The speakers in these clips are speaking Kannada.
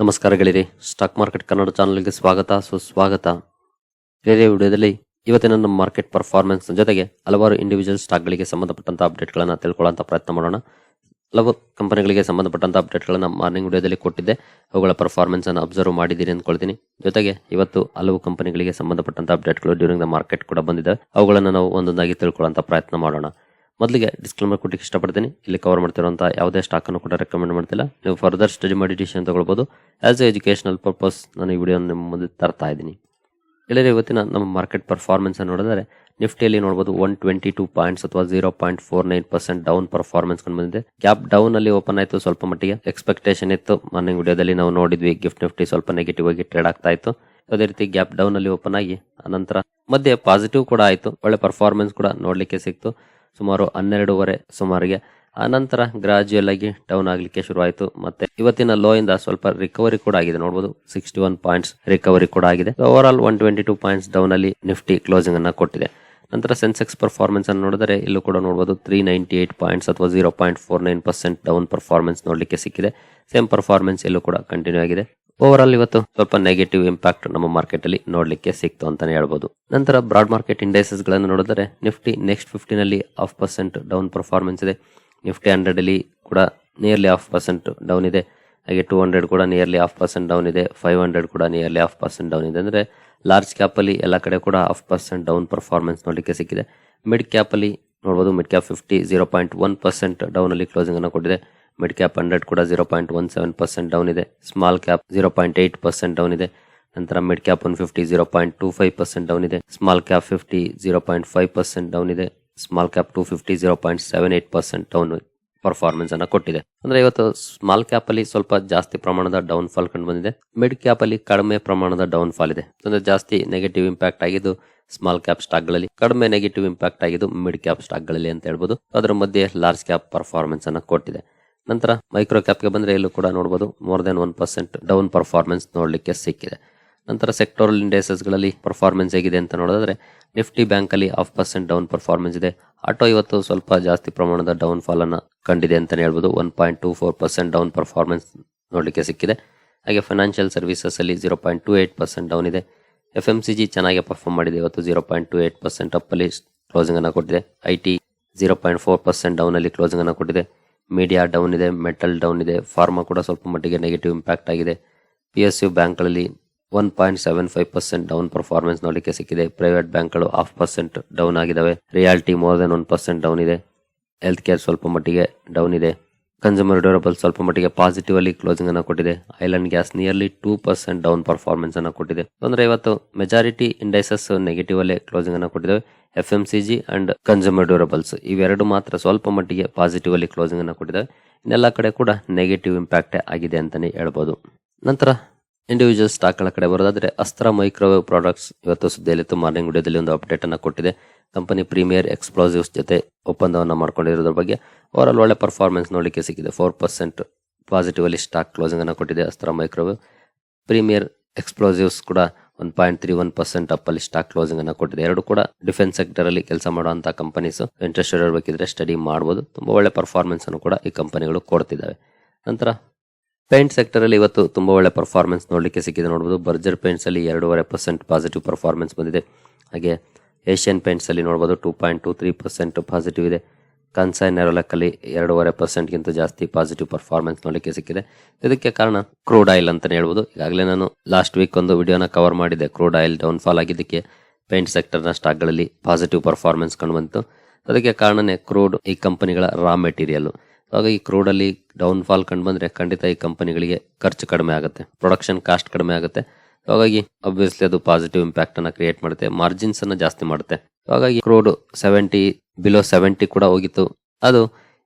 ನಮಸ್ಕಾರ ಗೆಳೆಯರಿ. ಸ್ಟಾಕ್ ಮಾರ್ಕೆಟ್ ಕನ್ನಡ ಚಾನಲ್ಗೆ ಸ್ವಾಗತ. ಸುಸ್ವಾಗತ. ಬೇರೆ ವಿಡಿಯೋದಲ್ಲಿ ಇವತ್ತಿನ ನಮ್ಮ ಮಾರ್ಕೆಟ್ ಪರ್ಫಾರ್ಮೆನ್ಸ್ ಜೊತೆಗೆ ಹಲವಾರು ಇಂಡಿವಿಜುವಲ್ ಸ್ಟಾಕ್ಗಳಿಗೆ ಸಂಬಂಧಪಟ್ಟಂತ ಅಪ್ಡೇಟ್ಗಳನ್ನು ತಿಳ್ಕೊಳ್ಳೋಂಥ ಪ್ರಯತ್ನ ಮಾಡೋಣ. ಹಲವು ಕಂಪನಿಗಳಿಗೆ ಸಂಬಂಧಪಟ್ಟಂತ ಅಪ್ಡೇಟ್ಗಳನ್ನು ಮಾರ್ನಿಂಗ್ ವಿಡಿಯೋದಲ್ಲಿ ಕೊಟ್ಟಿದ್ದೆ. ಅವುಗಳ ಪರ್ಫಾರ್ಮೆನ್ಸ್ ಅನ್ನು ಅಬ್ಸರ್ವ್ ಮಾಡಿದ್ದೀರಿ ಅಂದ್ಕೊಳ್ತೀನಿ. ಜೊತೆಗೆ ಇವತ್ತು ಹಲವು ಕಂಪನಿಗಳಿಗೆ ಸಂಬಂಧಪಟ್ಟಂತ ಅಪ್ಡೇಟ್ಗಳು ಡ್ಯೂರಿಂಗ್ ದ ಮಾರ್ಕೆಟ್ ಕೂಡ ಬಂದಿದೆ. ಅವುಗಳನ್ನು ನಾವು ಒಂದೊಂದಾಗಿ ತಿಳ್ಕೊಳ್ಳೋಂಥ ಪ್ರಯತ್ನ ಮಾಡೋಣ. ಮೊದಲಿಗೆ ಡಿಸ್ಕ್ಲೇಮರ್ ಕೊಟ್ಟಿಗೆ ಇಷ್ಟಪಡ್ತೀನಿ. ಇಲ್ಲಿ ಕವರ್ ಮಾಡ್ತಿರುವಂಥ ಯಾವುದೇ ಸ್ಟಾಕ್ ಅನ್ನು ಕೂಡ ರೆಕಮೆಂಡ್ ಮಾಡ್ತಿಲ್ಲ. ನೀವು ಫರ್ದರ್ ಸ್ಟಡಿ ಮಾಡಿ ಡಿಸಿಷನ್ ತಗೊಳ್ಬೋದು. ಆ್ಯಸ್ ಎ ಎಜುಕೇಷನಲ್ ಪರ್ಪಸ್ ನಾನು ಈ ವಿಡಿಯೋ ನಿಮ್ಮ ಮುಂದೆ ತರ್ತಾ ಇದ್ದೀನಿ. ಇಲ್ಲದೆ ಇವತ್ತಿನ ನಮ್ಮ ಮಾರ್ಕೆಟ್ ಪರ್ಫಾರ್ಮೆನ್ಸ್ ನೋಡಿದರೆ, ನಿಫ್ಟಿಯಲ್ಲಿ ನೋಡಬಹುದು ಒನ್ ಟ್ವೆಂಟಿ ಟೂ ಪಾಯಿಂಟ್ಸ್ ಅಥವಾ zero point four nine percent down performance ಕಂಡು ಬಂದಿದೆ. ಗ್ಯಾಪ್ ಡೌನ್ ಅಲ್ಲಿ ಓಪನ್ ಆಯಿತು ಸ್ವಲ್ಪ ಮಟ್ಟಿಗೆ. ಎಕ್ಸ್ಪೆಕ್ಟೇಷನ್ ಇತ್ತು. ಮಾರ್ನಿಂಗ್ ವಿಡಿಯೋದಲ್ಲಿ ನಾವು ನೋಡಿದ್ವಿ ಗಿಫ್ಟ್ ನಿಫ್ಟಿ ಸ್ವಲ್ಪ ನೆಗೆಟಿವ್ ಆಗಿ ಟ್ರೇಡ್ ಆಗ್ತಾ ಇತ್ತು. ಅದೇ ರೀತಿ ಗ್ಯಾಪ್ ಡೌನ್ ಅಲ್ಲಿ ಓಪನ್ ಆಗಿ ಅನಂತರ ಮಧ್ಯೆ ಪಾಸಿಟಿವ್ ಕೂಡ ಆಯಿತು. ಒಳ್ಳೆ ಪರ್ಫಾರ್ಮೆನ್ಸ್ ಕೂಡ ನೋಡಲಿಕ್ಕೆ ಸಿಕ್ತು. ಸುಮಾರು ಹನ್ನೆರಡೂವರೆ ಸುಮಾರಿಗೆ. ಆ ನಂತರ ಗ್ರಾಜುಯಲ್ ಆಗಿ ಡೌನ್ ಆಗಲಿಕ್ಕೆ ಶುರುವಾಯಿತು. ಮತ್ತೆ ಇವತ್ತಿನ ಲೋ ಇಂದ ಸ್ವಲ್ಪ ರಿಕವರಿ ಕೂಡ ಆಗಿದೆ. ನೋಡಬಹುದು ಸಿಕ್ಸ್ಟಿ ಒನ್ ಪಾಯಿಂಟ್ಸ್ ರಿಕವರಿ ಕೂಡ ಆಗಿದೆ. Overall one twenty two points down ಅಲ್ಲಿ ನಿಫ್ಟಿ ಕ್ಲೋಸಿಂಗ್ ಅನ್ನ ಕೊಟ್ಟಿದೆ. ನಂತರ ಸೆನ್ಸೆಕ್ಸ್ ಪರ್ಫಾರ್ಮೆನ್ಸ್ ಅನ್ನು ನೋಡಿದರೆ ಇಲ್ಲೂ ಕೂಡ ನೋಡಬಹುದು ತ್ರೀ ನೈಂಟಿ ಏಟ್ ಪಾಯಿಂಟ್ಸ್ ಅಥವಾ zero point four nine percent down performance ನೋಡಲಿಕ್ಕೆ ಸಿಕ್ಕಿದೆ. ಸೇಮ್ ಪರ್ಫಾರ್ಮೆನ್ಸ್ ಇಲ್ಲೂ ಕೂಡ ಕಂಟಿನ್ಯೂ ಆಗಿದೆ. ಓವರ್ ಆಲ್ ಇವತ್ತು ಸ್ವಲ್ಪ ನೆಗೆಟಿವ್ ಇಂಪ್ಯಾಕ್ಟ್ ನಮ್ಮ ಮಾರ್ಕೆಟ್ ಅಲ್ಲಿ ನೋಡಲಿಕ್ಕೆ ಸಿಕ್ತು ಅಂತಾನೆ ಹೇಳ್ಬೋದು. ನಂತರ ಬ್ರಾಡ್ ಮಾರ್ಕೆಟ್ ಇಂಡೆಕ್ಸಸ್ಗಳನ್ನು ನೋಡಿದ್ರೆ ನಿಫ್ಟಿ ನೆಕ್ಸ್ಟ್ ಫಿಫ್ಟಿನಲ್ಲಿ ಹಾಫ್ ಪರ್ಸೆಂಟ್ ಡೌನ್ ಪರ್ಫಾರ್ಮೆನ್ಸ್ ಇದೆ. ನಿಫ್ಟಿ ಹಂಡ್ರೆಡ್ ಅಲ್ಲಿ ಕೂಡ ನಿಯರ್ಲಿ ಹಾಫ್ ಪರ್ಸೆಂಟ್ ಡೌನ್ ಇದೆ. ಹಾಗೆ ಟೂ ಹಂಡ್ರೆಡ್ ಕೂಡ ನಿಯರ್ಲಿ ಹಾಫ್ ಪರ್ಸೆಂಟ್ ಡೌನ್ ಇದೆ. ಫೈವ್ ಹಂಡ್ರೆಡ್ ಕೂಡ ನಿಯರ್ಲಿ ಹಾಫ್ ಪರ್ಸೆಂಟ್ ಡೌನ್ ಇದೆ. ಅಂದ್ರೆ ಲಾರ್ಜ್ ಕ್ಯಾಪ್ ಅಲ್ಲಿ ಎಲ್ಲ ಕಡೆ ಕೂಡ ಹಾಫ್ ಪರ್ಸೆಂಟ್ ಡೌನ್ ಪರ್ಫಾರ್ಮೆನ್ಸ್ ನೋಡಲಿಕ್ಕೆ ಸಿಕ್ಕಿದೆ. ಮಿಡ್ ಕ್ಯಾಪ್ ಅಲ್ಲಿ ನೋಡಬಹುದು mid cap fifty zero point one percent down ಅಲ್ಲಿ ಕ್ಲೋಸಿಂಗ್ ಅನ್ನು ಕೊಟ್ಟಿದೆ. ಮಿಡ್ ಕ್ಯಾಪ್ ಹಂಡ್ರೆಡ್ ಕೂಡ zero point one seven percent down ಇದೆ. Small cap zero point eight percent down ಇದೆ. ನಂತರ mid cap one fifty zero point two five percent down ಇದೆ. Small cap fifty zero point five percent down ಇದೆ. Small cap two fifty zero point seven eight percent down performance ಅನ್ನ ಕೊಟ್ಟಿದೆ. ಅಂದ್ರೆ ಇವತ್ತು ಸ್ಮಾಲ್ ಕ್ಯಾಪ್ ಅಲ್ಲಿ ಸ್ವಲ್ಪ ಜಾಸ್ತಿ ಪ್ರಮಾಣದ ಡೌನ್ ಫಾಲ್ ಕಂಡು ಬಂದಿದೆ. ಮಿಡ್ ಕ್ಯಾಪ್ ಅಲ್ಲಿ ಕಡಿಮೆ ಪ್ರಮಾಣದ ಡೌನ್ ಫಾಲ್ ಇದೆ. ಅಂದ್ರೆ ಜಾಸ್ತಿ ನೆಗೆಟಿವ್ ಇಂಪ್ಯಾಕ್ಟ್ ಆಗಿದ್ದು ಸ್ಮಾಲ್ ಕ್ಯಾಪ್ ಸ್ಟಾಕ್ಗಳಲ್ಲಿ, ಕಡಿಮೆ ನೆಗೆಟಿವ್ ಇಂಪ್ಯಾಕ್ಟ್ ಆಗಿದ್ದು ಮಿಡ್ ಕ್ಯಾಪ್ ಸ್ಟಾಕ್ಗಳಲ್ಲಿ ಅಂತ ಹೇಳ್ಬೋದು. ಅದರ ಮಧ್ಯೆ ಲಾರ್ಜ್ ಕ್ಯಾಪ್ ಪರ್ಫಾರ್ಮೆನ್ಸ್ ಅನ್ನ ಕೊಟ್ಟಿದೆ. ನಂತರ ಮೈಕ್ರೋ ಕ್ಯಾಪ್ಗೆ ಬಂದರೆ ಇಲ್ಲೂ ಕೂಡ ನೋಡಬಹುದು more than one percent down performance ನೋಡಲಿಕ್ಕೆ ಸಿಕ್ಕಿದೆ. ನಂತರ ಸೆಕ್ಟೋರಲ್ ಇಂಡಸ್ಟ್ರೀಸ್ಗಳಲ್ಲಿ ಪರ್ಫಾರ್ಮೆನ್ಸ್ ಹೇಗಿದೆ ಅಂತ ನೋಡೋದಾದರೆ ನಿಫ್ಟಿ ಬ್ಯಾಂಕಲ್ಲಿ ಹಾಫ್ ಪರ್ಸೆಂಟ್ ಡೌನ್ ಪರ್ಫಾರ್ಮೆನ್ಸ್ ಇದೆ. ಆಟೋ ಇವತ್ತು ಸ್ವಲ್ಪ ಜಾಸ್ತಿ ಪ್ರಮಾಣದ ಡೌನ್ ಫಾಲ್ ಅನ್ನ ಕಂಡಿದೆ ಅಂತಲೇ ಹೇಳ್ಬೋದು. One point two four percent down performance ನೋಡಲಿಕ್ಕೆ ಸಿಕ್ಕಿದೆ. ಹಾಗೆ ಫೈನಾನ್ಷಿಯಲ್ ಸರ್ವಿಸಸ್ ಅಲ್ಲಿ zero point two eight percent down ಇದೆ. ಎಫ್ ಎಂ ಸಿ ಜಿ ಚೆನ್ನಾಗಿ ಪರ್ಫಾರ್ಮ್ ಮಾಡಿದೆ ಇವತ್ತು zero point two eight percent up ಅಲ್ಲಿ ಕ್ಲೋಸಿಂಗ್ ಅನ್ನ ಕೊಟ್ಟಿದೆ. I T zero point four percent ಡೌನಲ್ಲಿ ಕ್ಲೋಸಿಂಗನ್ನು ಕೊಟ್ಟಿದೆ. ಮೀಡಿಯಾ ಡೌನ್ ಇದೆ ಮೆಟಲ್ ಡೌನ್ ಇದೆ ಫಾರ್ಮಾ ಕೂಡ ಸ್ವಲ್ಪ ಮಟ್ಟಿಗೆ ನೆಗೆಟಿವ್ ಇಂಪ್ಯಾಕ್ಟ್ ಆಗಿದೆ. ಪಿ ಎಸ್ ಯು ಬ್ಯಾಂಕ್ಗಳಲ್ಲಿ one point seven five percent down performance ನೋಡಲಿಕ್ಕೆ ಸಿಕ್ಕಿದೆ. ಪ್ರೈವೇಟ್ ಬ್ಯಾಂಕ್ಗಳು ಹಾಫ್ ಪರ್ಸೆಂಟ್ ಡೌನ್ ಆಗಿದ್ದಾವೆ realty more than one percent down ಇದೆ. ಹೆಲ್ತ್ ಕೇರ್ ಸ್ವಲ್ಪ ಮಟ್ಟಿಗೆ ಡೌನ್ ಇದೆ. ಕನ್ಸ್ಯೂಮರ್ ಡ್ಯೂರಬಲ್ ಸ್ವಲ್ಪ ಮಟ್ಟಿಗೆ ಪಾಸಿಟಿವ್ ಅಲ್ಲಿ ಕ್ಲೋಸಿಂಗ್ ಅನ್ನು ಕೊಟ್ಟಿದೆ. Oil and gas nearly two percent down performance ಅನ್ನು ಕೊಟ್ಟಿದೆ. ಅಂದ್ರೆ ಇವತ್ತು ಮೆಜಾರಿಟಿ ಇಂಡೈಸಸ್ ನೆಗೆಟಿವ್ ಅಲ್ಲೇ ಕ್ಲೋಸಿಂಗ್ ಅನ್ನು ಕೊಟ್ಟಿದ್ದಾವೆ F M C G and consumer durables ಇವೆರಡು ಮಾತ್ರ ಸ್ವಲ್ಪ ಮಟ್ಟಿಗೆ ಪಾಸಿಟಿವ್ ಅಲ್ಲಿ ಕ್ಲೋಸಿಂಗ್ ಅನ್ನು ಕೊಟ್ಟಿದ್ದಾವೆ ಇನ್ನೆಲ್ಲ ಕಡೆ ಕೂಡ ನೆಗೆಟಿವ್ ಇಂಪ್ಯಾಕ್ಟ್ ಆಗಿದೆ ಅಂತಾನೆ ಹೇಳ್ಬೋದು. ನಂತರ ಇಂಡಿವಿಜುವಲ್ ಸ್ಟಾಕ್ಗಳ ಕಡೆ ಬರೋದಾದ್ರೆ ಅಸ್ತ್ರ ಮೈಕ್ರೋವೇವ್ ಪ್ರಾಡಕ್ಟ್ಸ್ ಇವತ್ತು ಸುದ್ದಿಯಲ್ಲಿತ್ತು ಮಾರ್ನಿಂಗ್ ವಿಡಿಯೋದಲ್ಲಿ ಒಂದು ಅಪ್ಡೇಟ್ ಅನ್ನು ಕೊಟ್ಟಿದೆ. ಕಂಪನಿ ಪ್ರೀಮಿಯರ್ ಎಕ್ಸ್ಪ್ಲೋಸಿವ್ಸ್ ಜೊತೆ ಒಪ್ಪಂದವನ್ನು ಮಾಡ್ಕೊಂಡಿರೋದ್ರ ಬಗ್ಗೆ ಓವರಾಲ್ ಒಳ್ಳೆ ಪರ್ಫಾರ್ಮೆನ್ಸ್ ನೋಡಲಿಕ್ಕೆ ಸಿಕ್ಕಿದೆ. ಫೋರ್ ಪರ್ಸೆಂಟ್ ಪಾಸಿಟಿವ್ ಅಲ್ಲಿ ಸ್ಟಾಕ್ ಕ್ಲೋಸಿಂಗ್ ಅನ್ನು ಕೊಟ್ಟಿದೆ ಅಸ್ತ್ರ ಮೈಕ್ರೋವೇವ್ ಪ್ರೀಮಿಯರ್ ಎಕ್ಸ್ಪ್ಲೋಸಿವ್ಸ್ ಕೂಡ one point three one percent up ಅಲ್ಲಿ ಸ್ಟಾಕ್ ಕ್ಲೋಸಿಂಗ್ ಅನ್ನು ಕೊಟ್ಟಿದೆ. ಎರಡು ಕೂಡ ಡಿಫೆನ್ಸ್ ಸೆಕ್ಟರ್ ಅಲ್ಲಿ ಕೆಲಸ ಮಾಡುವಂತ ಕಂಪನೀಸ್ ಇಂಟ್ರೆಸ್ಟ್ ಇರಬೇಕಿದ್ರೆ ಸ್ಟಡಿ ಮಾಡಬಹುದು ತುಂಬಾ ಒಳ್ಳೆ ಪರ್ಫಾರ್ಮೆನ್ಸ್ ಅನ್ನು ಕೂಡ ಈ ಕಂಪನಿಗಳು ಕೊಡ್ತಿದ್ದಾವೆ. ನಂತರ ಪೇಂಟ್ ಸೆಕ್ಟರ್ ಅಲ್ಲಿ ಇವತ್ತು ತುಂಬಾ ಒಳ್ಳೆ ಪರ್ಫಾರ್ಮೆನ್ಸ್ ನೋಡಲಿಕ್ಕೆ ಸಿಕ್ಕಿದೆ. ನೋಡಬಹುದು ಬರ್ಜರ್ ಪೇಂಟ್ಸ್ ಅಲ್ಲಿ ಎರಡೂವರೆ ಪರ್ಸೆಂಟ್ ಪಾಸಿಟಿವ್ ಪರ್ಫಾರ್ಮೆನ್ಸ್ ಬಂದಿದೆ. ಹಾಗೆ ಏಷ್ಯನ್ ಪೇಂಟ್ಸ್ ಅಲ್ಲಿ ನೋಡಬಹುದು two point two three percent positive ಇದೆ. ಕನ್ಸೈನ್ ನೆರೋಲಕ್ಕಲ್ಲಿ ಎರಡೂವರೆ ಪರ್ಸೆಂಟ್ಗಿಂತ ಜಾಸ್ತಿ ಪಾಸಿಟಿವ್ ಪರ್ಫಾರ್ಮೆನ್ಸ್ ನೋಡಲಿಕ್ಕೆ ಸಿಕ್ಕಿದೆ. ಇದಕ್ಕೆ ಕಾರಣ ಕ್ರೂಡ್ ಆಯಿಲ್ ಅಂತ ಹೇಳ್ಬೋದು. ಈಗಾಗಲೇ ನಾನು ಲಾಸ್ಟ್ ವೀಕ್ ಒಂದು ವಿಡಿಯೋನ ಕವರ್ ಮಾಡಿದೆ ಕ್ರೂಡ್ ಆಯಿಲ್ ಡೌನ್ ಫಾಲ್ ಆಗಿದ್ದಕ್ಕೆ ಪೇಂಟ್ ಸೆಕ್ಟರ್ನ ಸ್ಟಾಕ್ಗಳಲ್ಲಿ ಪಾಸಿಟಿವ್ ಪರ್ಫಾರ್ಮೆನ್ಸ್ ಕಂಡು ಬಂತು. ಅದಕ್ಕೆ ಕಾರಣನೇ ಕ್ರೂಡ್ ಈ ಕಂಪನಿಗಳ ರಾ ಮೆಟೀರಿಯಲ್ ಆಗ ಈ ಕ್ರೂಡಲ್ಲಿ ಡೌನ್ ಫಾಲ್ ಕಂಡು ಬಂದ್ರೆ ಖಂಡಿತ ಈ ಕಂಪನಿಗಳಿಗೆ ಖರ್ಚು ಕಡಿಮೆ ಆಗುತ್ತೆ. ಪ್ರೊಡಕ್ಷನ್ ಕಾಸ್ಟ್ ಕಡಿಮೆ ಆಗುತ್ತೆ. ಹಾಗಾಗಿ ಅಬ್ವಿಯಸ್ಲಿ ಅದು ಪಾಸಿಟಿವ್ ಇಂಪ್ಯಾಕ್ಟ್ ಅನ್ನ ಕ್ರಿಯೇಟ್ ಮಾಡುತ್ತೆ. ಮಾರ್ಜಿನ್ಸ್ ಅನ್ನ ಜಾಸ್ತಿ ಮಾಡುತ್ತೆ. ಹಾಗಾಗಿ ಕ್ರೋಡ್ ಸೆವೆಂಟಿ ಬಿಲೋ ಸೆವೆಂಟಿ ಕೂಡ ಹೋಗಿತ್ತು. ಅದು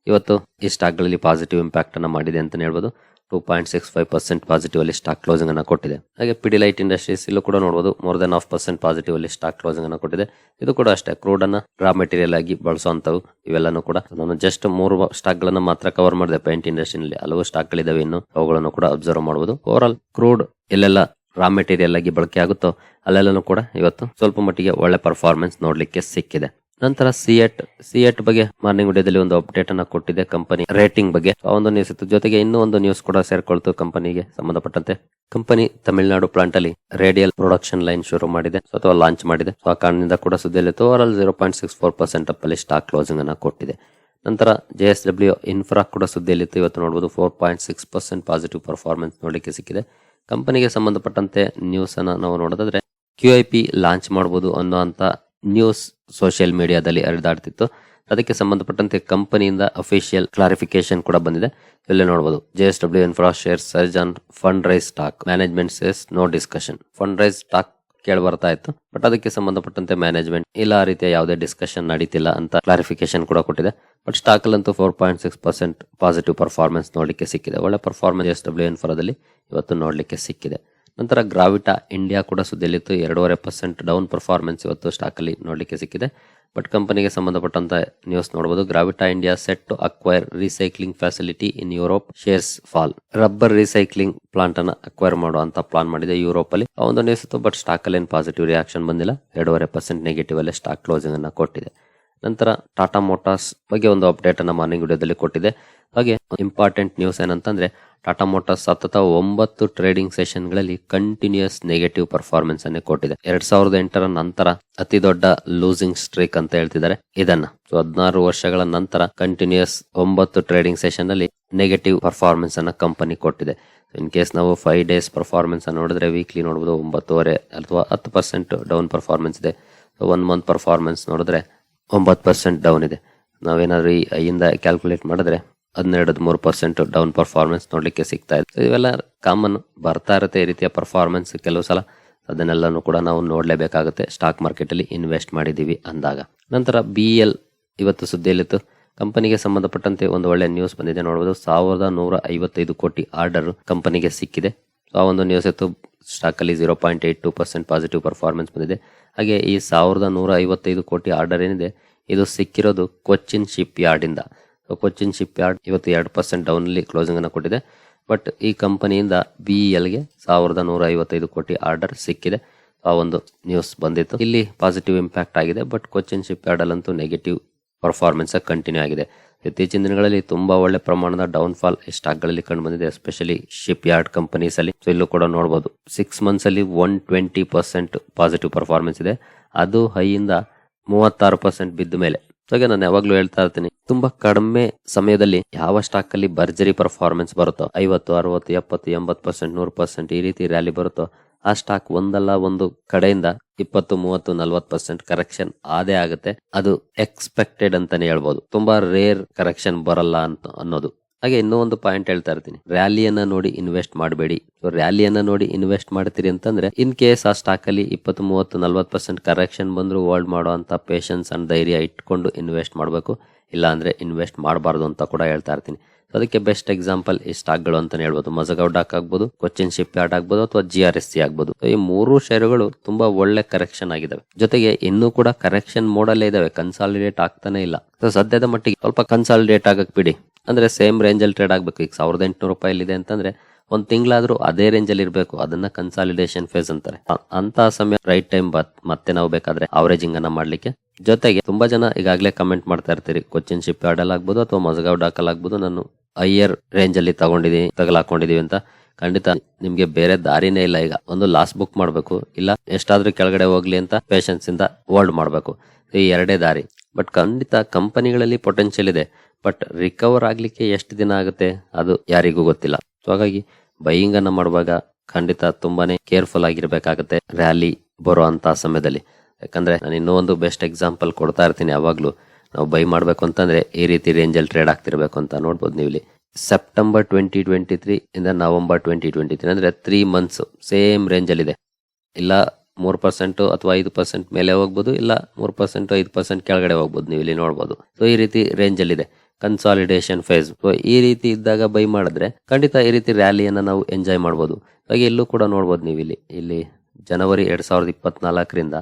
ಇವತ್ತು ಈ ಸ್ಟಾಕ್ಗಳಲ್ಲಿ ಪಾಸಿಟಿವ್ ಇಂಪ್ಯಾಕ್ಟ್ ಅನ್ನ ಮಾಡಿದೆ ಅಂತ ಹೇಳ್ಬೋದು. Two point six five percent positive ಅಲ್ಲಿ ಸ್ಟಾಕ್ ಕ್ಲೋಸಿಂಗ್ ಅನ್ನು ಕೊಟ್ಟಿದೆ. ಹಾಗೆ ಪಿಡಿಲೈಟ್ ಇಂಡಸ್ಟ್ರೀಸ್ ಇಲ್ಲೂ ಕೂಡ ನೋಡಬಹುದು more than half percent positive ಅಲ್ಲಿ ಸ್ಟಾಕ್ ಕ್ಲೋಸಿಂಗ್ ಅನ್ನು ಕೊಟ್ಟಿದೆ. ಇದು ಕೂಡ ಅಷ್ಟೇ ಕ್ರೂಡ್ ಅನ್ನ ರಾ ಮೆಟೀರಿಯಲ್ ಆಗಿ ಬಳಸುವಂತವು ಇವೆಲ್ಲನೂ ಕೂಡ. ನಾನು ಜಸ್ಟ್ ಮೂರು ಸ್ಟಾಕ್ ಗಳನ್ನ ಮಾತ್ರ ಕವರ್ ಮಾಡಿದೆ ಪೇಂಟ್ ಇಂಡಸ್ಟ್ರಿನಲ್ಲಿ ಹಲವು ಸ್ಟಾಕ್ ಗಳಿದಾವೆ, ಇನ್ನು ಅವುಗಳನ್ನು ಕೂಡ ಅಬ್ಸರ್ವ್ ಮಾಡಬಹುದು ಓವರ್ ಆಲ್ ಕ್ರೂಡ್ ಎಲ್ಲೆಲ್ಲ ರಾ ಮೆಟೀರಿಯಲ್ ಆಗಿ ಬಳಕೆ ಆಗುತ್ತೋ ಅಲ್ಲೆಲ್ಲನೂ ಕೂಡ ಇವತ್ತು ಸ್ವಲ್ಪ ಮಟ್ಟಿಗೆ ಒಳ್ಳೆ ಪರ್ಫಾರ್ಮೆನ್ಸ್ ನೋಡ್ಲಿಕ್ಕೆ ಸಿಕ್ಕಿದೆ. ನಂತರ ಸಿಎಟ್ ಸಿಎಟ್ ಬಗ್ಗೆ ಮಾರ್ನಿಂಗ್ ವಿಡಿಯೋದಲ್ಲಿ ಒಂದು ಅಪ್ಡೇಟ್ ಅನ್ನ ಕೊಟ್ಟಿದೆ ಕಂಪನಿ ರೇಟಿಂಗ್ ಬಗ್ಗೆ. ಆ ಒಂದು ನ್ಯೂಸ್ ಇತ್ತು. ಜೊತೆಗೆ ಇನ್ನೂ ಒಂದು ನ್ಯೂಸ್ ಕೂಡ ಸೇರ್ಕೊಳ್ತು ಕಂಪನಿಗೆ ಸಂಬಂಧಪಟ್ಟಂತೆ. ಕಂಪನಿ ತಮಿಳುನಾಡು ಪ್ಲಾಂಟ್ ಅಲ್ಲಿ ರೇಡಿಯಲ್ ಪ್ರೊಡಕ್ಷನ್ ಲೈನ್ ಶುರು ಮಾಡಿದೆ. ಅಥವಾ ಲಾಂಚ್ ಮಾಡಿದೆ. ಸೊ ಆ ಕಾರಣದಿಂದ ಕೂಡ ಸುದ್ದಿಯಲ್ಲಿತ್ತು over zero point six four percent ಅಲ್ಲಿ ಸ್ಟಾಕ್ ಕ್ಲೋಸಿಂಗ್ ಅನ್ನ ಕೊಟ್ಟಿದೆ. ನಂತರ ಜೆ ಎಸ್ ಡಬ್ಲ್ಯೂ ಇನ್ಫ್ರಾ ಕೂಡ ಸುದ್ದಿಯಲ್ಲಿತ್ತು ಇವತ್ತು ನೋಡಬಹುದು four point six percent positive performance ನೋಡಲಿಕ್ಕೆ ಸಿಕ್ಕಿದೆ. ಕಂಪನಿಗೆ ಸಂಬಂಧಪಟ್ಟಂತೆ ನ್ಯೂಸ್ ಅನ್ನ ನಾವು ನೋಡೋದಾದ್ರೆ ಕ್ಯೂ ಐ ಪಿ ಲಾಂಚ್ ಮಾಡಬಹುದು ಅನ್ನುವಂತ ನ್ಯೂಸ್ ಸೋಷಿಯಲ್ ಮೀಡಿಯಾದಲ್ಲಿ ಹರಿದಾಡ್ತಿತ್ತು. ಅದಕ್ಕೆ ಸಂಬಂಧಪಟ್ಟಂತೆ ಕಂಪನಿಯಿಂದ ಅಫಿಷಿಯಲ್ ಕ್ಲಾರಿಫಿಕೇಶನ್ ಕೂಡ ಬಂದಿದೆ. ಇಲ್ಲಿ ನೋಡಬಹುದು J S W infra share surge on fund raise stock management says no discussion fund raise stock ಕೇಳಿ ಬರ್ತಾ ಇತ್ತು. ಬಟ್ ಅದಕ್ಕೆ ಸಂಬಂಧಪಟ್ಟಂತೆ ಮ್ಯಾನೇಜ್ಮೆಂಟ್ ಇಲ್ಲ ಆ ರೀತಿಯ ಯಾವುದೇ ಡಿಸ್ಕಷನ್ ನಡೀತಿಲ್ಲ ಅಂತ ಕ್ಲಾರಿಫಿಕೇಶನ್ ಕೂಡ ಕೊಟ್ಟಿದೆ. ಬಟ್ ಸ್ಟಾಕ್ ಅಲ್ಲಂತೂ four point six percent positive performance ನೋಡಲಿಕ್ಕೆ ಸಿಕ್ಕಿದೆ. ಒಳ್ಳೆ ಪರ್ಫಾರ್ಮೆನ್ಸ್ ಎಸ್ ಡಬ್ಲ್ಯೂ ಇನ್ಫ್ರಾದಲ್ಲಿ ಇವತ್ತು ನೋಡಲಿಕ್ಕೆ ಸಿಕ್ಕಿದೆ. ನಂತರ ಗ್ರಾವಿಟಾ ಇಂಡಿಯಾ ಕೂಡ ಸುದ್ದಿಯಲ್ಲಿತ್ತು. ಎರಡೂವರೆ ಪರ್ಸೆಂಟ್ ಡೌನ್ ಪರ್ಫಾರ್ಮೆನ್ಸ್ ಇವತ್ತು ಸ್ಟಾಕಲ್ಲಿ ನೋಡಲಿಕ್ಕೆ ಸಿಕ್ಕಿದೆ. ಬಟ್ ಕಂಪನಿಗೆ ಸಂಬಂಧಪಟ್ಟಂತ ನ್ಯೂಸ್ ನೋಡಬಹುದು Gravita India set to acquire recycling facility in Europe shares fall rubber recycling plant ಅನ್ನ ಅಕ್ವೈರ್ ಮಾಡುವಂತ ಪ್ಲಾನ್ ಮಾಡಿದೆ ಯುರೋಪ್ ಅಲ್ಲಿ. ಆ ಒಂದು ನ್ಯೂಸ್ ಇತ್ತು ಬಟ್ ಸ್ಟಾಕ್ ಅಲ್ಲಿ ಏನು ಪಾಸಿಟಿವ್ ರಿಯಾಕ್ಷನ್ ಬಂದಿಲ್ಲ. ಎರಡೂವರೆ ಪರ್ಸೆಂಟ್ ನೆಗೆಟಿವ್ ಅಲ್ಲಿ ಸ್ಟಾಕ್ ಕ್ಲೋಸಿಂಗ್ ಅನ್ನ ಕೊಟ್ಟಿದೆ. ನಂತರ ಟಾಟಾ ಮೋಟಾರ್ಸ್ ಬಗ್ಗೆ ಒಂದು ಅಪ್ಡೇಟ್ ಅನ್ನ ಮಾರ್ನಿಂಗ್ ವಿಡಿಯೋದಲ್ಲಿ ಕೊಟ್ಟಿದೆ. ಹಾಗೆ ಇಂಪಾರ್ಟೆಂಟ್ ನ್ಯೂಸ್ ಏನಂತಂದ್ರೆ, ಟಾಟಾ ಮೋಟಾರ್ಸ್ ಸತತ ಒಂಬತ್ತು ಟ್ರೇಡಿಂಗ್ ಸೆಷನ್ಗಳಲ್ಲಿ ಕಂಟಿನ್ಯೂಸ್ ನೆಗೆಟಿವ್ ಪರ್ಫಾರ್ಮೆನ್ಸ್ ಅನ್ನೇ ಕೊಟ್ಟಿದೆ. ಎರಡ್ ಸಾವಿರದ ಎಂಟರ ನಂತರ ಅತಿ ದೊಡ್ಡ ಲೂಸಿಂಗ್ ಸ್ಟ್ರೀಕ್ ಅಂತ ಹೇಳ್ತಿದ್ದಾರೆ ಇದನ್ನ. ಸೊ ಹದಿನಾರು ವರ್ಷಗಳ ನಂತರ ಕಂಟಿನ್ಯೂಸ್ ಒಂಬತ್ತು ಟ್ರೇಡಿಂಗ್ ಸೆಷನ್ ಅಲ್ಲಿ ನೆಗೆಟಿವ್ ಪರ್ಫಾರ್ಮೆನ್ಸ್ ಅನ್ನ ಕಂಪನಿ ಕೊಟ್ಟಿದೆ. ಇನ್ ಕೇಸ್ ನಾವು ಫೈವ್ ಡೇಸ್ ಪರ್ಫಾರ್ಮೆನ್ಸ್ ನೋಡಿದ್ರೆ ವೀಕ್ಲಿ ನೋಡಬಹುದು ಒಂಬತ್ತುವರೆ ಅಥವಾ ಹತ್ತು ಪರ್ಸೆಂಟ್ ಡೌನ್ ಪರ್ಫಾರ್ಮೆನ್ಸ್ ಇದೆ. ಒನ್ ಮಂತ್ ಪರ್ಫಾರ್ಮೆನ್ಸ್ ನೋಡಿದ್ರೆ ಒಂಬತ್ತು ಪರ್ಸೆಂಟ್ ಡೌನ್ ಇದೆ. ನಾವೇನಾದ್ರೂ ಈ ಐಯಿಂದ ಕ್ಯಾಲ್ಕುಲೇಟ್ ಮಾಡಿದ್ರೆ ಹನ್ನೆರಡು ಮೂರು ಪರ್ಸೆಂಟ್ ಡೌನ್ ಪರ್ಫಾರ್ಮೆನ್ಸ್ ನೋಡಲಿಕ್ಕೆ ಸಿಗ್ತಾ ಇದೆ. ಇವೆಲ್ಲ ಕಾಮನ್ ಬರ್ತಾ ಇರುತ್ತೆ ಈ ರೀತಿಯ ಪರ್ಫಾರ್ಮೆನ್ಸ್ ಕೆಲವು ಸಲ. ಅದನ್ನೆಲ್ಲನೂ ಕೂಡ ನಾವು ನೋಡಲೇಬೇಕಾಗುತ್ತೆ. ಸ್ಟಾಕ್ ಮಾರ್ಕೆಟ್ ಅಲ್ಲಿ ಇನ್ವೆಸ್ಟ್ ಮಾಡಿದೀವಿ ಅಂದಾಗ. ನಂತರ ಬಿ ಎಲ್ ಇವತ್ತು ಸುದ್ದಿಯಲ್ಲಿತ್ತು. ಕಂಪನಿಗೆ ಸಂಬಂಧಪಟ್ಟಂತೆ ಒಂದು ಒಳ್ಳೆ ನ್ಯೂಸ್ ಬಂದಿದೆ. ನೋಡಬಹುದು ಸಾವಿರದ ನೂರ ಐವತ್ತೈದು ಕೋಟಿ ಆರ್ಡರ್ ಕಂಪನಿಗೆ ಸಿಕ್ಕಿದೆ. ಆ ಒಂದು ನ್ಯೂಸ್ ಇತ್ತು ಸ್ಟಾಕ್ ಅಲ್ಲಿ zero point eight two percent positive performance ಬಂದಿದೆ. ಹಾಗೆ ಈ ಸಾವಿರದ ನೂರ ಐವತ್ತೈದು ಕೋಟಿ ಆರ್ಡರ್ ಏನಿದೆ, ಇದು ಸಿಕ್ಕಿರೋದು ಕೊಚ್ಚಿನ್ ಶಿಪ್ ಯಾರ್ಡಿಂದ ಕೊಚ್ಚಿನ್ ಶಿಪ್ ಯಾರ್ಡ್ ಇವತ್ತು ಎರಡು ಪರ್ಸೆಂಟ್ ಡೌನಲ್ಲಿ ಕ್ಲೋಸಿಂಗನ್ನು ಕೊಟ್ಟಿದೆ. ಬಟ್ ಈ ಕಂಪನಿಯಿಂದ ಬಿ ಎಲ್ಗೆ ಸಾವಿರದ ನೂರ ಐವತ್ತೈದು ಕೋಟಿ ಆರ್ಡರ್ ಸಿಕ್ಕಿದೆ. ಆ ಒಂದು ನ್ಯೂಸ್ ಬಂದಿತ್ತು. ಇಲ್ಲಿ ಪಾಸಿಟಿವ್ ಇಂಪ್ಯಾಕ್ಟ್ ಆಗಿದೆ ಬಟ್ ಕೊಚ್ಚಿನ್ ಶಿಪ್ ಯಾರ್ಡಲ್ಲಂತೂ ನೆಗೆಟಿವ್ ಪರ್ಫಾರ್ಮೆನ್ಸ್ ಕಂಟಿನ್ಯೂ ಆಗಿದೆ. ಇತ್ತೀಚಿನ ದಿನಗಳಲ್ಲಿ ತುಂಬಾ ಒಳ್ಳೆ ಪ್ರಮಾಣದ ಡೌನ್ ಫಾಲ್ ಸ್ಟಾಕ್ಗಳಲ್ಲಿ ಕಂಡು ಬಂದಿದೆ ಎಸ್ಪೆಷಲಿ ಶಿಪ್ ಯಾರ್ಡ್ ಕಂಪನೀಸ್ ಅಲ್ಲಿ ಇಲ್ಲೂ ಕೂಡ ನೋಡಬಹುದು ಸಿಕ್ಸ್ ಮಂತ್ಸ್ ಅಲ್ಲಿ one twenty percent positive performance ಇದೆ. ಅದು ಹೈಯಿಂದ ಮೂವತ್ತಾರು ಪರ್ಸೆಂಟ್ ಬಿದ್ದ ಮೇಲೆ. ಹಾಗೆ ನಾನು ಯಾವಾಗ್ಲೂ ಹೇಳ್ತಾ ಇರ್ತೀನಿ, ತುಂಬಾ ಕಡಿಮೆ ಸಮಯದಲ್ಲಿ ಯಾವ ಸ್ಟಾಕ್ ಅಲ್ಲಿ ಭರ್ಜರಿ ಪರ್ಫಾರ್ಮೆನ್ಸ್ ಬರುತ್ತೋ, ಐವತ್ತು, ಅರವತ್ತು, ಎಪ್ಪತ್ತು, ಎಂಬತ್ತು ಪರ್ಸೆಂಟ್ ನೂರು ಪರ್ಸೆಂಟ್ ಈ ರೀತಿ ರ್ಯಾಲಿ ಬರುತ್ತೋ ಆ ಸ್ಟಾಕ್ ಒಂದಲ್ಲ, ಒಂದು ಕಡೆಯಿಂದ ಇಪ್ಪತ್ತು, ಮೂವತ್ತು, ನಲ್ವತ್ತು ಪರ್ಸೆಂಟ್ ಕರೆಕ್ಷನ್ ಆದೇ ಆಗುತ್ತೆ. ಅದು ಎಕ್ಸ್ಪೆಕ್ಟೆಡ್ ಅಂತಾನೆ ಹೇಳ್ಬೋದು. ತುಂಬಾ ರೇರ್ ಕರೆಕ್ಷನ್ ಬರಲ್ಲ ಅಂತ ಅನ್ನೋದು. ಹಾಗೆ ಇನ್ನೂ ಒಂದು ಪಾಯಿಂಟ್ ಹೇಳ್ತಾ ಇರ್ತೀನಿ. ರ್ಯಾಲಿಯನ್ನ ನೋಡಿ ಇನ್ವೆಸ್ಟ್ ಮಾಡಬೇಡಿ. ಸೊ ರ್ಯಾಲಿಯನ್ನ ನೋಡಿ ಇನ್ವೆಸ್ಟ್ ಮಾಡ್ತೀರಿ ಅಂತಂದ್ರೆ ಇನ್ ಕೇಸ್ ಆ ಸ್ಟಾಕ್ ಅಲ್ಲಿ ಇಪ್ಪತ್ತು, ಮೂವತ್ತು, ನಲ್ವತ್ತು ಪರ್ಸೆಂಟ್ ಕರೆಕ್ಷನ್ ಬಂದ್ರು ಹೋಲ್ಡ್ ಮಾಡುವಂತ ಪೇಷನ್ಸ್ ಅಂಡ್ ಧೈರ್ಯ ಇಟ್ಕೊಂಡು ಇನ್ವೆಸ್ಟ್ ಮಾಡಬೇಕು. ಇಲ್ಲಾಂದ್ರೆ ಇನ್ವೆಸ್ಟ್ ಮಾಡಬಾರ್ದು ಅಂತ ಕೂಡ ಹೇಳ್ತಾ ಇರ್ತೀನಿ. ಅದಕ್ಕೆ ಬೆಸ್ಟ್ ಎಕ್ಸಾಂಪಲ್ ಈ ಸ್ಟಾಕ್ಗಳು ಅಂತಾನೆ ಹೇಳ್ಬೋದು. ಮಜಗೌ ಡಾಕ್ ಆಗ್ಬೋದು, ಕೊಚ್ಚಿನ್ ಶಿಪ್ ಯಾರ್ಡ್ ಆಗ್ಬೋದು ಅಥವಾ ಜಿ ಆರ್ ಎಸ್ ಸಿ ಆಗ್ಬೋದು. ಈ ಮೂರು ಶೇರುಗಳು ತುಂಬಾ ಒಳ್ಳೆ ಕರೆಕ್ಷನ್ ಆಗಿದಾವೆ. ಜೊತೆಗೆ ಇನ್ನೂ ಕೂಡ ಕರೆಕ್ಷನ್ ಮೋಡಲ್ಲೇ ಇದಾವೆ. ಕನ್ಸಾಲಿಡೇಟ್ ಆಗ್ತಾನೆ ಇಲ್ಲ. ಸದ್ಯದ ಮಟ್ಟಿಗೆ ಸ್ವಲ್ಪ ಕನ್ಸಾಲಿಡೇಟ್ ಆಗಕ್ ಬಿಡಿ. ಅಂದ್ರೆ ಸೇಮ್ ರೇಂಜ್ ಅಲ್ಲಿ ಟ್ರೇಡ್ ಆಗ್ಬೇಕು. ಈಗ ಸಾವಿರದ ಎಂಟುನೂರು ರೂಪಾಯಿ ಇದೆ ಅಂತಂದ್ರೆ ಒಂದ್ ತಿಂಗಳಾದ್ರೂ ಅದೇ ರೇಂಜ್ ಅಲ್ಲಿ ಇರಬೇಕು. ಅದನ್ನ ಕನ್ಸಾಲಿಡೇಷನ್ ಫೇಸ್ ಅಂತಾರೆ. ಅಂತ ಸಮಯ ರೈಟ್ ಟೈಮ್ ಮತ್ತೆ ನಾವು ಬೇಕಾದ್ರೆ ಅವರೇಜಿಂಗ್ ಅನ್ನ ಮಾಡ್ಲಿಕ್ಕೆ. ಜೊತೆಗೆ ತುಂಬಾ ಜನ ಈಗಾಗಲೇ ಕಮೆಂಟ್ ಮಾಡ್ತಾ ಇರ್ತೀರಿ. ಕೊಚ್ಚಿನ್ ಶಿಪ್ ಯಾರ್ಡ್ ಅಲ್ಲಿ ಆಗ್ಬೋದು ಅಥವಾ ಮಜಗಾವ್ ಡಾಕಲ್ ಆಗ್ಬೋದು. ನಾನು ಹೈಯರ್ ರೇಂಜ್ ಅಲ್ಲಿ ತಗೊಂಡಿದೀನಿ ತಗಲಾಕೊಂಡಿದೀವಿ ಅಂತ. ಖಂಡಿತ ನಿಮ್ಗೆ ಬೇರೆ ದಾರಿನೇ ಇಲ್ಲ ಈಗ. ಒಂದು ಲಾಸ್ ಬುಕ್ ಮಾಡ್ಬೇಕು. ಇಲ್ಲ, ಎಷ್ಟಾದ್ರೂ ಕೆಳಗಡೆ ಹೋಗ್ಲಿ ಅಂತ ಪೇಷನ್ಸ್ ಇಂದ ಹೋಲ್ಡ್ ಮಾಡ್ಬೇಕು. ಈ ಎರಡೇ ದಾರಿ. ಬಟ್ ಖಂಡಿತ ಕಂಪನಿಗಳಲ್ಲಿ ಪೊಟೆನ್ಶಿಯಲ್ ಇದೆ. ಬಟ್ ರಿಕವರ್ ಆಗ್ಲಿಕ್ಕೆ ಎಷ್ಟು ದಿನ ಆಗುತ್ತೆ? ಅದು ಯಾರಿಗೂ ಗೊತ್ತಿಲ್ಲ. ಸೊ ಹಾಗಾಗಿ ಬೈಯಿಂಗ್ ಅನ್ನ ಮಾಡುವಾಗ ಖಂಡಿತ ತುಂಬಾನೇ ಕೇರ್ಫುಲ್ ಆಗಿರ್ಬೇಕಾಗತ್ತೆ ರ್ಯಾಲಿ ಬರೋ ಅಂತ ಸಮಯದಲ್ಲಿ. ಯಾಕಂದ್ರೆ ನಾನು ಇನ್ನೂ ಒಂದು ಬೆಸ್ಟ್ ಎಕ್ಸಾಂಪಲ್ ಕೊಡ್ತಾ ಇರ್ತೀನಿ ಯಾವಾಗ್ಲೂ. ನಾವು ಬೈ ಮಾಡ್ಬೇಕು ಅಂತಂದ್ರೆ ಈ ರೀತಿ ರೇಂಜ್ ಅಲ್ಲಿ ಟ್ರೇಡ್ ಆಗ್ತಿರ್ಬೇಕು ಅಂತ ನೋಡ್ಬೋದು ನೀವು ಇಲ್ಲಿ ಸೆಪ್ಟೆಂಬರ್ ಟ್ವೆಂಟಿ ಟ್ವೆಂಟಿ ತ್ರೀ ಇಂದ ನವೆಂಬರ್ ಟ್ವೆಂಟಿ ಟ್ವೆಂಟಿ ತ್ರೀ ಅಂದ್ರೆ ತ್ರೀ ಮಂತ್ಸ್ ಸೇಮ್ ರೇಂಜ್ ಅಲ್ಲಿ ಇದೆ ಇಲ್ಲ ಮೂರು ಪರ್ಸೆಂಟ್ ಅಥವಾ ಐದು ಪರ್ಸೆಂಟ್ ಮೇಲೆ ಹೋಗ್ಬೋದು, ಇಲ್ಲ ಮೂರು ಪರ್ಸೆಂಟ್ ಐದು ಪರ್ಸೆಂಟ್ ಕೆಳಗಡೆ ಹೋಗ್ಬೋದು ನೀವು ಇಲ್ಲಿ ನೋಡ್ಬೋದು. ಸೊ ಈ ರೀತಿ ರೇಂಜ್ ಅಲ್ಲಿ ಇದೆ ಕನ್ಸಾಲಿಡೇಷನ್ ಫೇಸ್ ಈ ರೀತಿ ಇದ್ದಾಗ ಬೈ ಮಾಡಿದ್ರೆ ಖಂಡಿತ ಈ ರೀತಿ ರ್ಯಾಲಿಯನ್ನು ನಾವು ಎಂಜಾಯ್ ಮಾಡ್ಬೋದು. ಹಾಗೆ ಎಲ್ಲೂ ಕೂಡ ನೋಡ್ಬೋದು ನೀವು ಇಲ್ಲಿ. ಇಲ್ಲಿ ಜನವರಿ ಎರಡ್ ಸಾವಿರದ ಇಪ್ಪತ್ನಾಲ್ಕರಿಂದ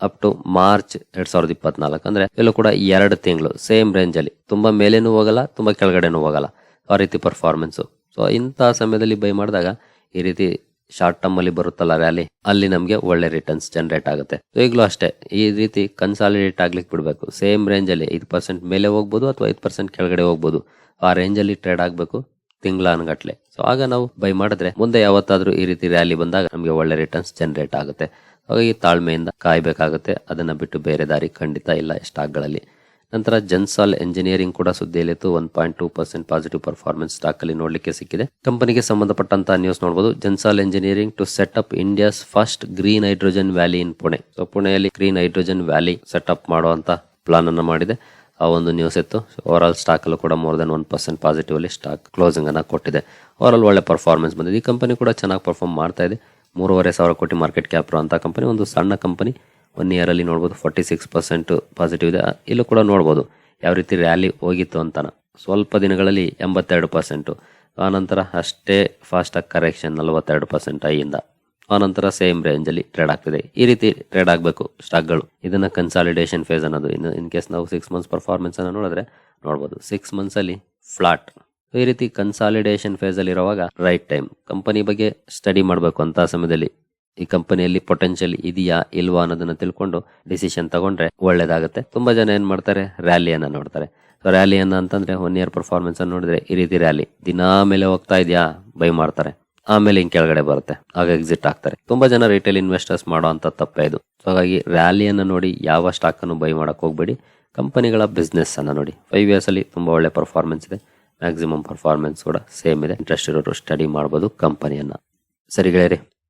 ಅಪ್ ಟು ಮಾರ್ಚ್ ಎರಡ್ ಸಾವಿರದ ಇಪ್ಪತ್ನಾಲ್ಕು. ಅಂದ್ರೆ ಎಲ್ಲೂ ಕೂಡ ಎರಡು ತಿಂಗಳು ಸೇಮ್ ರೇಂಜ್ ಅಲ್ಲಿ. ತುಂಬಾ ಮೇಲೇನೂ ಹೋಗಲ್ಲ, ತುಂಬಾ ಕೆಳಗಡೆನೂ ಹೋಗಲ್ಲ ಆ ರೀತಿ ಪರ್ಫಾರ್ಮೆನ್ಸ್ ಸೊ ಇಂಥ ಸಮಯದಲ್ಲಿ ಬೈ ಮಾಡಿದಾಗ ಈ ರೀತಿ ಶಾರ್ಟ್ ಟರ್ಮ್ ಅಲ್ಲಿ ಬರುತ್ತಲ್ಲ ರ್ಯಾಲಿ ಅಲ್ಲಿ ನಮಗೆ ಒಳ್ಳೆ ರಿಟರ್ನ್ಸ್ ಜನರೇಟ್ ಆಗುತ್ತೆ. ಈಗಲೂ ಅಷ್ಟೇ, ಈ ರೀತಿ ಕನ್ಸಾಲಿಡೇಟ್ ಆಗ್ಲಿಕ್ಕೆ ಬಿಡಬೇಕು. ಸೇಮ್ ರೇಂಜ್ ಅಲ್ಲಿ ಐದು ಪರ್ಸೆಂಟ್ ಮೇಲೆ ಹೋಗ್ಬೋದು ಅಥವಾ ಐದು ಪರ್ಸೆಂಟ್ ಕೆಳಗಡೆ ಹೋಗ್ಬೋದು. ಆ ರೇಂಜ್ ಅಲ್ಲಿ ಟ್ರೇಡ್ ಆಗಬೇಕು ತಿಂಗಳ ಅನ್ಗಟ್ಲೆ. ಸೊ ಆಗ ನಾವು ಬೈ ಮಾಡಿದ್ರೆ ಮುಂದೆ ಯಾವತ್ತಾದ್ರೂ ಈ ರೀತಿ ರ್ಯಾಲಿ ಬಂದಾಗ ನಮಗೆ ಒಳ್ಳೆ ರಿಟರ್ನ್ಸ್ ಜನರೇಟ್ ಆಗುತ್ತೆ. ಹಾಗಾಗಿ ತಾಳ್ಮೆಯಿಂದ ಕಾಯ್ಬೇಕಾಗುತ್ತೆ. ಅದನ್ನ ಬಿಟ್ಟು ಬೇರೆ ದಾರಿ ಖಂಡಿತ ಇಲ್ಲ ಸ್ಟಾಕ್ಗಳಲ್ಲಿ ನಂತರ ಜನ್ಸಾಲ್ ಎಂಜಿನಿಯರಿಂಗ್ ಕೂಡ ಸುದ್ದಿಯಲ್ಲಿತ್ತು. One point two percent positive performance stock ಅಲ್ಲಿ ನೋಡಲಿಕ್ಕೆ ಸಿಕ್ಕಿದೆ. ಕಂಪನಿಗೆ ಸಂಬಂಧಪಟ್ಟಂತಹ ನ್ಯೂಸ್ ನೋಡಬಹುದು Gensol engineering to set up India's first green hydrogen valley in Pune so ಪುಣೆಯಲ್ಲಿ green hydrogen valley set up ಮಾಡುವಂತ ಪ್ಲಾನ್ ಅನ್ನು ಮಾಡಿದೆ. ಆ ಒಂದು ನ್ಯೂಸ್ ಇತ್ತು. ಓವರ್ ಆಲ್ ಸ್ಟಾಕ್ ಅಲ್ಲೂ ಕೂಡ more than one percent positive ಅಲ್ಲಿ ಸ್ಟಾಕ್ ಕ್ಲೋಸಿಂಗ್ ಅನ್ನ ಕೊಟ್ಟಿದೆ. ಓವರ್ ಆಲ್ ಒಳ್ಳೆ ಪರ್ಫಾರ್ಮೆನ್ಸ್ ಬಂದಿದೆ. ಈ ಕಂಪನಿ ಕೂಡ ಚೆನ್ನಾಗಿ ಪರ್ಫಾರ್ಮ್ ಮಾಡ್ತಾ ಇದೆ. ಮೂರುವರೆ ಸಾವಿರ ಕೋಟಿ ಮಾರ್ಕೆಟ್ ಕ್ಯಾಪ್ ಅಂತ ಕಂಪನಿ ಒಂದು ಸಣ್ಣ ಕಂಪನಿ ಒನ್ ಇಯರಲ್ಲಿ ನೋಡ್ಬೋದು ಫಾರ್ಟಿ ಸಿಕ್ಸ್ ಪರ್ಸೆಂಟ್ ಪಾಸಿಟಿವ್ ಇದೆ. ಇಲ್ಲೂ ಕೂಡ ನೋಡ್ಬೋದು ಯಾವ ರೀತಿ ರ್ಯಾಲಿ ಹೋಗಿತ್ತು ಅಂತಾನೆ. ಸ್ವಲ್ಪ ದಿನಗಳಲ್ಲಿ ಎಂಬತ್ತೆರಡು ಪರ್ಸೆಂಟು ಆನಂತರ ಅಷ್ಟೇ ಫಾಸ್ಟಾಗಿ ಕರೆಕ್ಷನ್ ನಲವತ್ತೆರಡು ಪರ್ಸೆಂಟ್ ಐಯಿಂದ. ಆನಂತರ ಸೇಮ್ ರೇಂಜಲ್ಲಿ ಟ್ರೇಡ್ ಆಗ್ತಿದೆ. ಈ ರೀತಿ ಟ್ರೇಡ್ ಆಗಬೇಕು ಸ್ಟಾಕ್ಗಳು ಇದನ್ನು ಕನ್ಸಾಲಿಡೇಷನ್ ಫೇಸ್ ಅನ್ನೋದು. ಇನ್ನು ಇನ್ ಕೇಸ್ ನಾವು ಸಿಕ್ಸ್ ಮಂತ್ಸ್ ಪರ್ಫಾರ್ಮೆನ್ಸನ್ನು ನೋಡಿದ್ರೆ ನೋಡ್ಬೋದು. ಸಿಕ್ಸ್ ಮಂತ್ಸಲ್ಲಿ ಫ್ಲಾಟ್ ಈ ರೀತಿ ಕನ್ಸಾಲಿಡೇಷನ್ ಫೇಸಲ್ಲಿರುವಾಗ ರೈಟ್ ಟೈಮ್ ಕಂಪನಿ ಬಗ್ಗೆ ಸ್ಟಡಿ ಮಾಡಬೇಕು ಅಂತ ಸಮಯದಲ್ಲಿ. ಈ ಕಂಪನಿಯಲ್ಲಿ ಪೊಟೆನ್ಷಿಯಲ್ ಇದೆಯಾ ಇಲ್ವಾ ಅನ್ನೋದನ್ನ ತಿಳ್ಕೊಂಡು ಡಿಸಿಷನ್ ತಗೊಂಡ್ರೆ ಒಳ್ಳೇದಾಗುತ್ತೆ. ತುಂಬಾ ಜನ ಏನ್ ಮಾಡ್ತಾರೆ? ರ್ಯಾಲಿಯನ್ನ ನೋಡ್ತಾರೆ. ಸೊ ರ್ಯಾಲಿಯನ್ನ ಅಂತಂದ್ರೆ ಒನ್ ಇಯರ್ ಪರ್ಫಾರ್ಮೆನ್ಸ್ ಅನ್ನು ನೋಡಿದ್ರೆ ಈ ರೀತಿ ರ್ಯಾಲಿ ದಿನಾ ಮೇಲೆ ಹೋಗ್ತಾ ಇದೆಯಾ? ಬೈ ಮಾಡ್ತಾರೆ. ಆಮೇಲೆ ಹಿಂಗ್ ಕೆಳಗಡೆ ಬರುತ್ತೆ. ಆಗ ಎಕ್ಸಿಟ್ ಆಗ್ತಾರೆ. ತುಂಬಾ ಜನ ರಿಟೇಲ್ ಇನ್ವೆಸ್ಟರ್ಸ್ ಮಾಡೋ ಅಂತ ತಪ್ಪೇ ಇದು. ಸೊ ಹಾಗಾಗಿ ರ್ಯಾಲಿಯನ್ನ ನೋಡಿ ಯಾವ ಸ್ಟಾಕ್ ಅನ್ನು ಬೈ ಮಾಡಕ್ ಹೋಗ್ಬೇಡಿ. ಕಂಪನಿಗಳ ಬಿಸ್ನೆಸ್ ಅನ್ನ ನೋಡಿ. ಫೈವ್ ಇಯರ್ಸ್ ಅಲ್ಲಿ ತುಂಬಾ ಒಳ್ಳೆ ಪರ್ಫಾರ್ಮೆನ್ಸ್ ಇದೆ. ಮ್ಯಾಕ್ಸಿಮಮ್ ಪರ್ಫಾರ್ಮೆನ್ಸ್ ಕೂಡ ಸೇಮ್ ಇದೆ. ಇಂಟ್ರೆಸ್ಟ್ ಇರೋರು ಸ್ಟಡಿ ಮಾಡಬಹುದು ಕಂಪನಿಯನ್ನ. ಸರಿ ಗೆಳೆಯರಿ